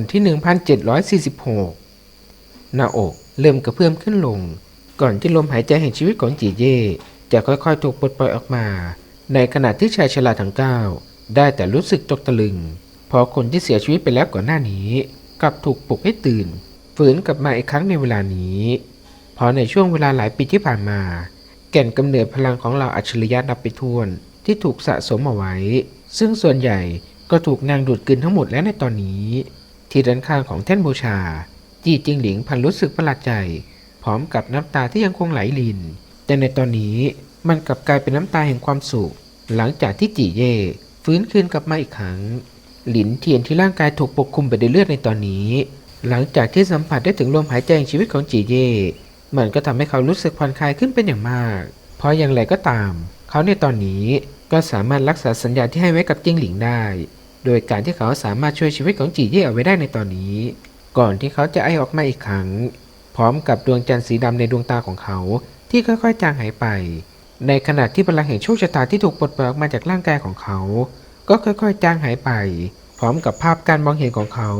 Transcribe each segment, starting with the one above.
นที่ 1746 หน้าอกเริ่มกระเพื่อมขึ้นลง ก่อนที่ลมหายใจแห่งชีวิตของจีเย่จะค่อยๆ ถูกปลดปล่อยออกมา ในขณะที่ชายชราทั้งเก้าได้แต่รู้สึกตกตะลึง เพอคนที่เสียชีวิตไปแล้วก่อนหน้านี้ กลับถูกปลุกให้ตื่น ฝืนกลับมาอีกครั้งในเวลานี้ เพราะในช่วงเวลาหลายปีที่ผ่านมา แก่นกำเนิดพลังของเราอัจฉริยะนับไปทวนที่ถูกสะสมเอาไว้ ซึ่งส่วนใหญ่ก็ถูกนางดูดกลืนทั้งหมดแล้วในตอนนี้ ที่ด้านข้างของแท่นบูชา จีจิงหลิงพันรู้สึกประหลาดใจ พร้อมกับน้ำตาที่ยังคงไหลลิน แต่ในตอนนี้มันกลับกลายเป็นน้ำตาแห่งความสุข หลังจากที่จีเย่ฟื้นคืนกลับมาอีกครั้ง หลินเทียนที่ร่างกายถูกปกคลุมไปด้วยเลือดในตอนนี้ หลังจากที่สัมผัสได้ถึงลมหายใจแห่งชีวิตของจีเย่มันก็ทำให้เขารู้สึกผ่อนคลายขึ้นเป็นอย่างมาก เพราะอย่างไรก็ตาม เขาในตอนนี้ก็สามารถรักษาสัญญาที่ให้ไว้กับจิ้งหลิงได้ โดยการที่เขาสามารถช่วยชีวิตของจีเย่เอาไว้ได้ในตอนนี้ ก่อนที่เขาจะไอออกมาอีกครั้ง พร้อมกับดวงจันทร์สีดำในดวงตาของเขาที่ค่อยๆ จางหายไป ในขณะที่พลังแห่งโชคชะตาที่ถูกปลดปล่อยออกมาจากร่างกายของเขา ก็ค่อยๆ จางหายไป พร้อมกับภาพการมองเห็นของเขา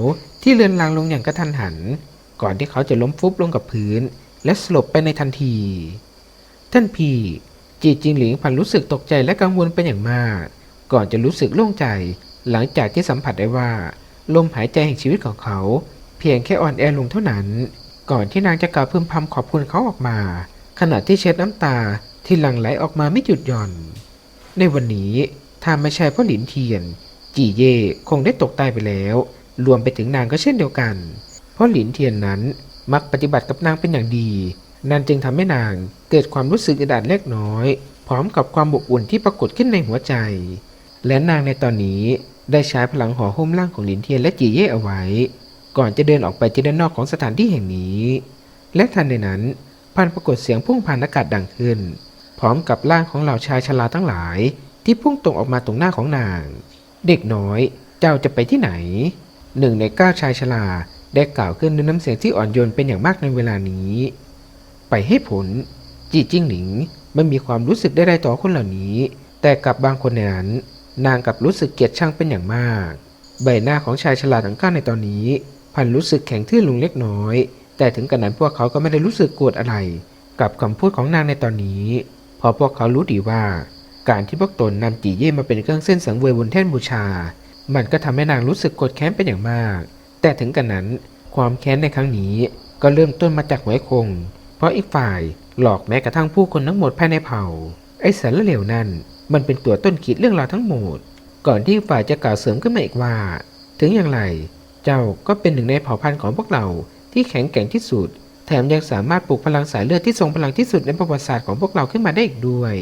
ที่เลือนลางลงอย่างกระทันหัน ก่อนที่เขาจะล้มฟุบลงกับพื้น และสลบไปในทันที ท่านพี่จีจิงหลิงพันรู้สึกตกใจและกังวลเป็นอย่างมาก ก่อนจะรู้สึกโล่งใจ หลังจากที่สัมผัสได้ว่า ลมหายใจแห่งชีวิตของเขา เพียงแค่อ่อนแอลงเท่านั้น ก่อนที่นางจะกล่าวพึมพำขอบคุณเขาออกมา ขณะที่เช็ดน้ำตาที่หลั่งไหลออกมาไม่หยุดหย่อน ในวันนี้ถ้าไม่ใช่เพ่อหลินเทียน จีเย่คงได้ตกตายไปแล้ว รวมไปถึงนางก็เช่นเดียวกัน เพราะหลินเทียนนั้นมักปฏิบัติกับนางเป็นอย่างดี นั่นจึงทำให้นางเกิดความรู้สึกอึดอัดเล็กน้อย พร้อมกับความอบอุ่นที่ปรากฏขึ้นในหัวใจ และนางในตอนนี้ ได้ใช้พลังห่อหุ้มร่างของหลินเทียนและจีเย่เอาไว้ ก่อนจะเดินออกไปที่ด้านนอกของสถานที่แห่งนี้ และทันใดนั้นพันปรากฏเสียงพุ่งผ่านอากาศดังขึ้น พร้อมกับร่างของเหล่าชายชราทั้งหลาย ที่พุ่งตรงออกมาตรงหน้าของนาง เด็กน้อยเจ้าจะไปที่ไหน หนึ่งในเก้าชายชราได้กล่าวขึ้นด้วยน้ำเสียงที่อ่อนโยนเป็นอย่างมากในเวลานี้ ไปให้ผล จีจิ้งหลิงไม่มีความรู้สึกใดๆต่อคนเหล่านี้ แต่กับบางคนในนั้น นางกับรู้สึกเกลียดชังเป็นอย่างมาก ใบหน้าของชายฉลาดทั้งก้าในตอนนี้ พันรู้สึกแข็งทื่อลงเล็กน้อย แต่ถึงกระนั้นพวกเขาก็ไม่ได้รู้สึกโกรธอะไร กับคำพูดของนางในตอนนี้เพราะพวกเขารู้ดีว่า การที่พวกตนนำจีเย่มาเป็นเครื่องเส้นสังเวยบนแท่นบูชา มันก็ทำให้นางรู้สึกโกรธแค้นเป็นอย่างมาก แต่ถึงกระนั้นความแค้นในครั้งนี้ก็เริ่มต้นมาจากหวยคง เพราะอีกฝ่ายหลอกแม้กระทั่งผู้คนทั้งหมดภายในเผ่า ไอ้สารเหลวนั่น มันเป็นตัวต้นคิดเรื่องราวทั้งหมด ก่อนที่ฝ่ายจะกล่าวเสริมขึ้นมาอีกว่า ถึงอย่างไร เจ้าก็เป็นหนึ่งในเผ่าพันธุ์ของพวกเราที่แข็งแกร่งที่สุด แถมยังสามารถปลุกพลังสายเลือดที่ทรงพลังที่สุดในประวัติศาสตร์ของพวกเราขึ้นมาได้อีกด้วย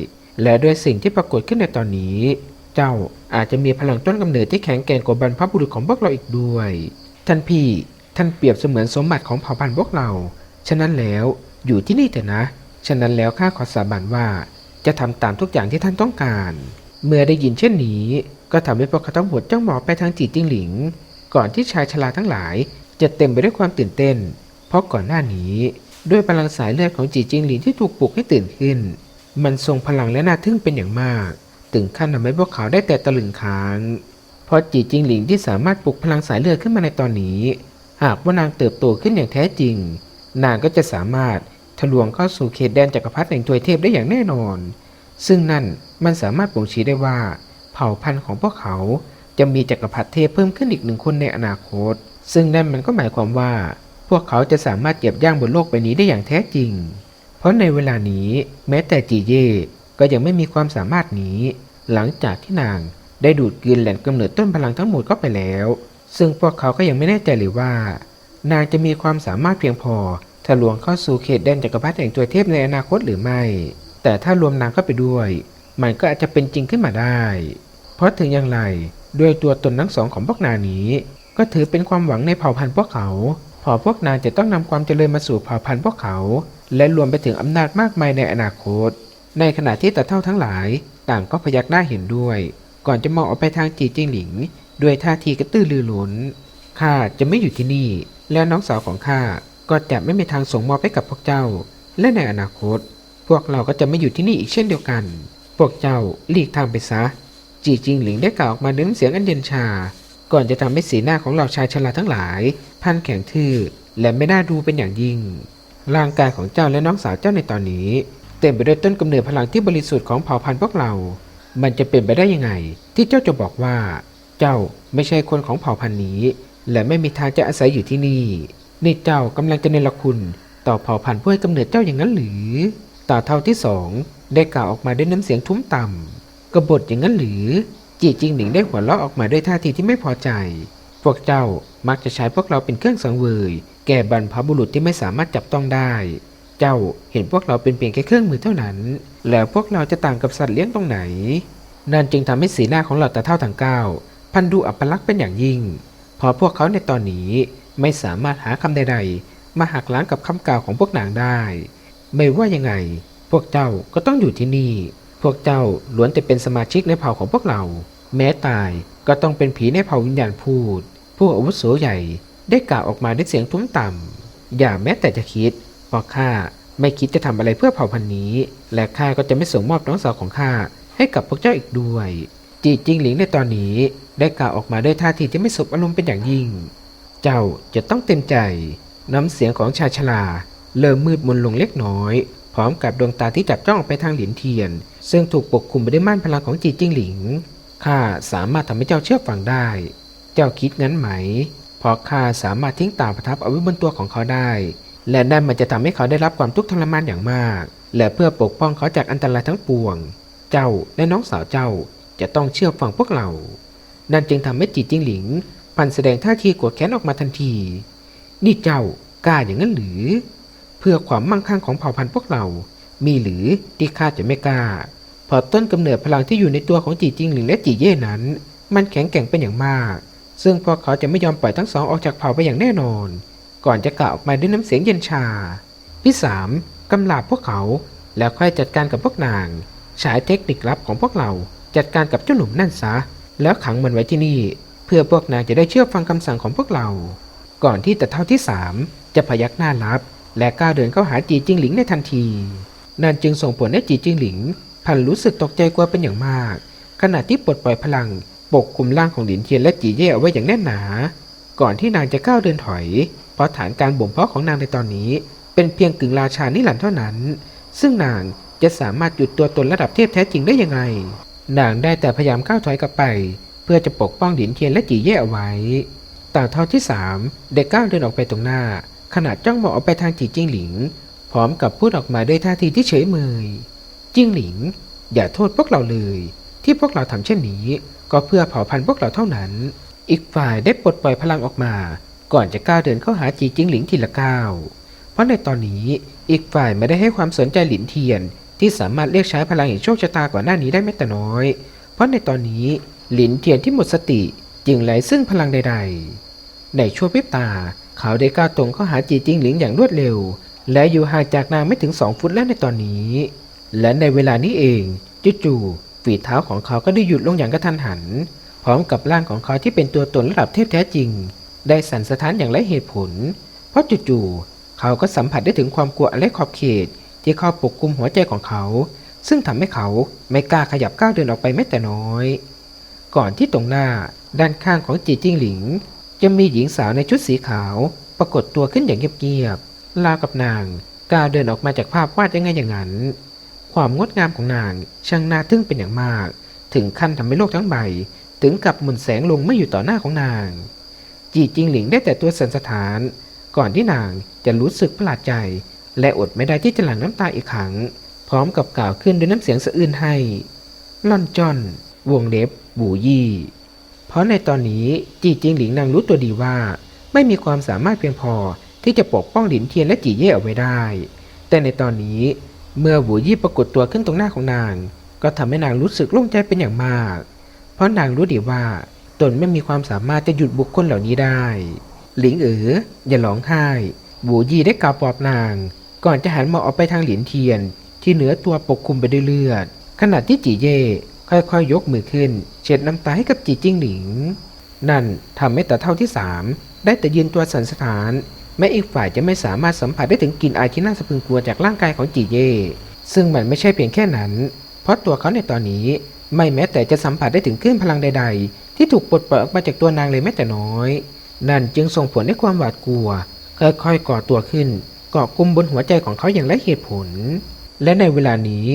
และด้วยสิ่งที่ปรากฏขึ้นในตอนนี้ เจ้าอาจจะมีพลังต้นกำเนิดที่แข็งแกร่งกว่าบรรพบุรุษของพวกเราอีกด้วย ท่านพี่ ท่านเปรียบเสมือนสมบัติของเผ่าพันธุ์พวกเรา ฉะนั้นแล้วอยู่ที่นี่เถอะนะ ฉะนั้นแล้วข้าขอสาบานว่า จะทำตามทุกอย่างที่ท่านต้องการ เมื่อได้ยินเช่นนี้ ก็ทำให้พวกเขาทั้งหมดจ้องมองไปทางจีจิงหลิง ก่อนที่ชายชราทั้งหลาย จะเต็มไปด้วยความตื่นเต้น เพราะก่อนหน้านี้ ด้วยพลังสายเลือดของจีจิงหลิงที่ถูกปลุกให้ตื่นขึ้น มันทรงพลังและน่าทึ่งเป็นอย่างมาก ถึงขั้นทำให้พวกเขาได้แต่ตะลึงค้างเพราะจีจิงหลิงที่สามารถปลุกพลังสายเลือดขึ้นมาในตอนนี้ หากว่านางเติบโตขึ้นอย่างแท้จริง นางก็จะสามารถ ทะลวงเข้าสู่เขตแดนจักรพรรดิแห่งทวยเทพได้อย่างแน่นอน ซึ่งนั่นมันสามารถบ่งชี้ได้ว่า เผ่าพันธุ์ของพวกเขาจะมีจักรพรรดิเทพเพิ่มขึ้นอีกหนึ่งคนในอนาคต ซึ่งนั่นมันก็หมายความว่า พวกเขาจะสามารถเหยียบย่างบนโลกใบนี้ได้อย่างแท้จริง เพราะในเวลานี้แม้แต่จีเย่ก็ยังไม่มีความสามารถนี้ หลังจากที่นางได้ดูดกลืนแหล่งกำเนิดต้นพลังทั้งหมดเข้าไปแล้ว ซึ่งพวกเขาก็ยังไม่แน่ใจเลยว่า นางจะมีความสามารถเพียงพอ ทะลวงเข้าสู่เขตแดนจักรพรรดิแห่งตัวเทพในอนาคตหรือไม่ แต่ถ้ารวมนางเข้าไปด้วย มันก็อาจจะเป็นจริงขึ้นมาได้ เพราะถึงอย่างไรด้วยตัวตนทั้งสองของพวกนางนี้ ก็ถือเป็นความหวังในเผ่าพันธุ์พวกเขาพอพวกนางจะต้องนำความเจริญมาสู่เผ่าพันธุ์พวกเขา และรวมไปถึงอำนาจมากมายในอนาคต ในขณะที่ตาเท่าทั้งหลาย ต่างก็พยักหน้าเห็นด้วย ก่อนจะมองออกไปทางจีจิงหลิง ด้วยท่าทีกระตือรือร้นข้าจะไม่อยู่ที่นี่ แล้วน้องสาวของข้า ก็จะไม่มีทางส่งมอบให้กับพวกเจ้า และในอนาคต พวกเราก็จะไม่อยู่ที่นี่อีกเช่นเดียวกัน พวกเจ้าหลีกทางไปซะ จีจิงหลิงได้กล่าวออกมาด้วยเสียงอันเย็นชา ก่อนจะทำให้สีหน้าของเหล่าชายชราทั้งหลาย พันแข็งทื่อและไม่น่าดูเป็นอย่างยิ่ง ร่างกายของเจ้าและน้องสาวเจ้าในตอนนี้ เต็มไปด้วยต้นกำเนิดพลังที่บริสุทธิ์ของเผ่าพันธุ์พวกเรา มันจะเป็นไปได้ยังไง ที่เจ้าจะบอกว่า เจ้าไม่ใช่คนของเผ่าพันธุ์นี้ และไม่มีทางจะอาศัยอยู่ที่นี่ นี่เจ้ากำลังจะเนรคุณ ต่อเผ่าพันธุ์ผู้ให้กำเนิดเจ้าอย่างนั้นหรือตาเท่าที่สองได้กล่าวออกมาด้วยน้ำเสียงทุ้มต่ำกบฏอย่างนั้นหรือ จีจิงหนิงได้หัวเราะออกมาด้วยท่าทีที่ไม่พอใจ พวกเจ้ามักจะใช้พวกเราเป็นเครื่องสังเวย แก่บรรพบุรุษที่ไม่สามารถจับต้องได้ เจ้าเห็นพวกเราเป็นเพียงแค่เครื่องมือเท่านั้น แล้วพวกเราจะต่างกับสัตว์เลี้ยงตรงไหน นั่นจึงทำให้สีหน้าของเหล่าตาเท่าทั้งเก้าพันดูอัปลักษณ์เป็นอย่างยิ่ง พอพวกเขาในตอนนี้ ไม่สามารถหาคำใดๆ มาหักล้างกับคำกล่าวของพวกนางได้ ไม่ว่ายังไง พวกเจ้าก็ต้องอยู่ที่นี่ พวกเจ้าล้วนแต่เป็นสมาชิกในเผ่าของพวกเรา แม้ตายก็ต้องเป็นผีในเผ่าวิญญาณพูด ผู้อาวุโสใหญ่ได้กล่าวออกมาด้วยเสียงทุ้มต่ำ อย่าแม้แต่จะคิดเพราะข้าไม่คิดจะทำอะไรเพื่อเผ่าพันธุ์นี้ และข้าก็จะไม่ส่งมอบน้องสาวของข้าให้กับพวกเจ้าอีกด้วย จีจิงหลิงในตอนนี้ได้กล่าวออกมาด้วยท่าทีที่ไม่สบอารมณ์เป็นอย่างยิ่ง เจ้าจะต้องเต็มใจ น้ำเสียงของชายชราเริ่มมืดมนลงเล็กน้อย พร้อมกับดวงตาที่จับจ้องไปทางหลินเทียน ซึ่งถูกปกคลุมไปด้วยม่านพลังของจีจิ้งหลิง ข้าสามารถทำให้เจ้าเชื่อฟังได้ เจ้าคิดงั้นไหม เพราะข้าสามารถทิ้งตาประทับเอาไว้บนตัวของเขาได้ และนั่นมันจะทำให้เขาได้รับความทุกข์ทรมานอย่างมาก และเพื่อปกป้องเขาจากอันตรายทั้งปวง เจ้าและน้องสาวเจ้าจะต้องเชื่อฟังพวกเรา นั่นจึงทำให้จีจิ้งหลิง พันแสดงท่าทีโกรธแค้นออกมาทันที นี่เจ้ากล้าอย่างนั้นหรือ เพื่อความมั่งคั่งของเผ่าพันธุ์พวกเรา มีหรือที่ข้าจะไม่กล้าเพอต้นกำเนิดพลังที่อยู่ในตัวของจีจิงหลิงและจีเย่นั้น มันแข็งแกร่งเป็นอย่างมาก ซึ่งพวกเขาจะไม่ยอมปล่อยทั้งสองออกจากเผ่าไปอย่างแน่นอน ก่อนจะกล่าวออกมาด้วยน้ำเสียงเย็นชา พี่สามกำลาบพวกเขา แล้วค่อยจัดการกับพวกนาง ใช้เทคนิคลับของพวกเราจัดการกับเจ้าหนุ่มนั่นซะ แล้วขังมันไว้ที่นี่ เพื่อพวกนางจะได้เชื่อฟังคำสั่งของพวกเรา ก่อนที่ตะเท่าที่สามจะพยักหน้ารับ และก้าวเดินเข้าหาจีจิงหลิงในทันที นั่นจึงส่งผลให้จีจิงหลิง พันรู้สึกตกใจกลัวเป็นอย่างมาก ขณะที่ปลดปล่อยพลัง ปกคลุมร่างของหลินเทียนและจีเย่เอาไว้อย่างแน่นหนา ก่อนที่นางจะก้าวเดินถอย เพราะฐานการบ่มเพาะของนางในตอนนี้ เป็นเพียงกึ่งราชานิรันดร์เท่านั้น ซึ่งนางจะสามารถหยุดตัวตนระดับเทพแท้จริงได้ยังไง นางได้แต่พยายามก้าวถอยกลับไป พื่อจะปกป้องหลินเทียนและจีเย่เอาไว้ ต่าเท่าที่สามเด็กก้าวเดินออกไปตรงหน้า ขณะจ้องมองออกไปทางจีจิ้งหลิง พร้อมกับพูดออกมาด้วยท่าทีที่เฉยเมยจิ้งหลิง อย่าโทษพวกเราเลย ที่พวกเราทำเช่นนี้ ก็เพื่อเผ่าพันธุ์พวกเราเท่านั้น อีกฝ่ายได้ปลดปล่อยพลังออกมา ก่อนจะก้าวเดินเข้าหาจีจิ้งหลิงทีละก้าวเพราะในตอนนี้อีกฝ่ายไม่ได้ให้ความสนใจหลินเทียน ที่สามารถเรียกใช้พลังแห่งโชคชะตาก่อนหน้านี้ได้แม้แต่น้อย เพราะในตอนนี้ หลินเทียนที่หมดสติจึงไหลซึ่งพลังใดๆ ในชั่วพริบตา เขาได้ก้าวตรงเข้าหาจีจิงหลิงอย่างรวดเร็ว และอยู่ห่างจากนางไม่ถึงสองฟุตแล้วในตอนนี้ และในเวลานี้เองจู่ๆฝีเท้าของเขาก็ได้หยุดลงอย่างกระทันหัน พร้อมกับร่างของเขาที่เป็นตัวตนระดับเทพแท้จริง ได้สั่นสะท้านอย่างไร้เหตุผล เพราะจู่ๆเขาก็สัมผัสได้ถึงความกลัวและขอบเขตที่เข้าปกคลุมหัวใจของเขา ซึ่งทำให้เขาไม่กล้าขยับก้าวเดินออกไปแม้แต่น้อย ก่อนที่ตรงหน้าด้านข้างของจีจิ้งหลิง จะมีหญิงสาวในชุดสีขาว ปรากฏตัวขึ้นอย่างเงียบๆราวกับนางก้าวเดินออกมาจากภาพวาดยังไงอย่างนั้น ความงดงามของนางช่างน่าทึ่งเป็นอย่างมาก ถึงขั้นทำให้โลกทั้งใบ ถึงกับหมุนแสงลงไม่อยู่ต่อหน้าของนาง จีจิงหลิงได้แต่ตัวสันสถาน ก่อนที่นางจะรู้สึกประหลาดใจ และอดไม่ได้ที่จะหลั่งน้ำตาอีกครั้ง พร้อมกับกล่าวขึ้นด้วยน้ำเสียงสะอื้นให้ล่อนจอนวงเล็บ บูยี่ เพราะในตอนนี้จีจิงหลิงนางรู้ตัวดีว่า ไม่มีความสามารถเพียงพอที่จะปกป้องหลินเทียนและจีเย่เอาไว้ได้ แต่ในตอนนี้เมื่อบูยี่ปรากฏตัวขึ้นตรงหน้าของนาง ก็ทำให้นางรู้สึกโล่งใจเป็นอย่างมาก เพราะนางรู้ดีว่าตนไม่มีความสามารถจะหยุดบุคคลเหล่านี้ได้ หลิงเอ๋ออย่าร้องไห้บูยี่ได้กล่าวปลอบนาง ก่อนจะหันมองออกไปทางหลินเทียน ที่เหนือตัวปกคลุมไปด้วยเลือดขณะที่จีเย่ ค่อยๆยกมือขึ้น เช็ดน้ำตาให้กับจีจิ้งหลิง นั่นทำให้แตาเท่าที่สามได้แต่ยืนตัวสันสถาน แม้อีกฝ่ายจะไม่สามารถสัมผัสได้ถึงกลิ่นอายที่น่าสะพรึงกลัวจากร่างกายของจีเย่ ซึ่งมันไม่ใช่เพียงแค่นั้น เพราะตัวเขาในตอนนี้ ไม่แม้แต่จะสัมผัสได้ถึงคลื่นพลังใด ๆ ที่ถูกปลดปล่อยออกมาจากตัวนางเลยแม้แต่น้อย นั่นจึงส่งผลให้ความหวาดกลัว ค่อยๆก่อตัวขึ้นเกาะกลุ่มบนหัวใจของเขาอย่างไร้เหตุผล และในเวลานี้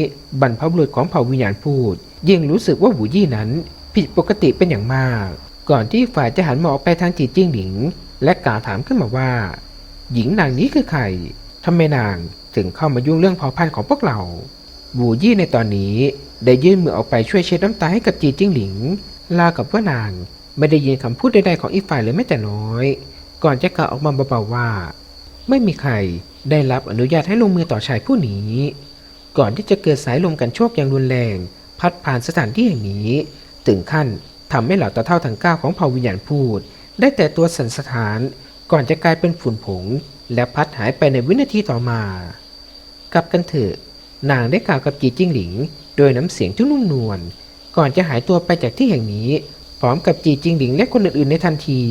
บรรพบุรุษของเผ่าวิญญาณพูด ยิ่งรู้สึกว่าหูยี่นั้นผิดปกติเป็นอย่างมาก ก่อนที่ฝ่ายจะหันมองไปทางจีจิ้งหลิง และกล่าวถามขึ้นมาว่า หญิงนางนี้คือใครทำไมนางถึงเข้ามายุ่งเรื่องเผ่าพันธุ์ของพวกเราบูยี่ในตอนนี้ได้ยื่นมือออกไปช่วยเช็ดน้ำตาให้กับจีจิ้งหลิงลากับว่านางไม่ได้ยินคำพูดใดๆของอีกฝ่ายเลยแม้แต่น้อย ก่อนจะกล่าวออกมาเบาๆว่า ไม่มีใครได้รับอนุญาตให้ลงมือต่อชายผู้นี้ ก่อนที่จะเกิดสายลมกันโชกอย่างรุนแรง พัดผ่านสถานที่แห่งนี้ ถึงขั้นทำให้เหล่าตาเท่าทั้งเก้าของเผ่าวิญญาณพูด ได้แต่ตัวสันสถาน ก่อนจะกลายเป็นฝุ่นผง และพัดหายไปในวินาทีต่อมา กลับกันเถอะ นางได้กล่าวกับจีจิ้งหลิง โดยน้ำเสียงที่นุ่มนวล ก่อนจะหายตัวไปจากที่แห่งนี้ พร้อมกับจีจิ้งหลิงและคนอื่นๆในทันที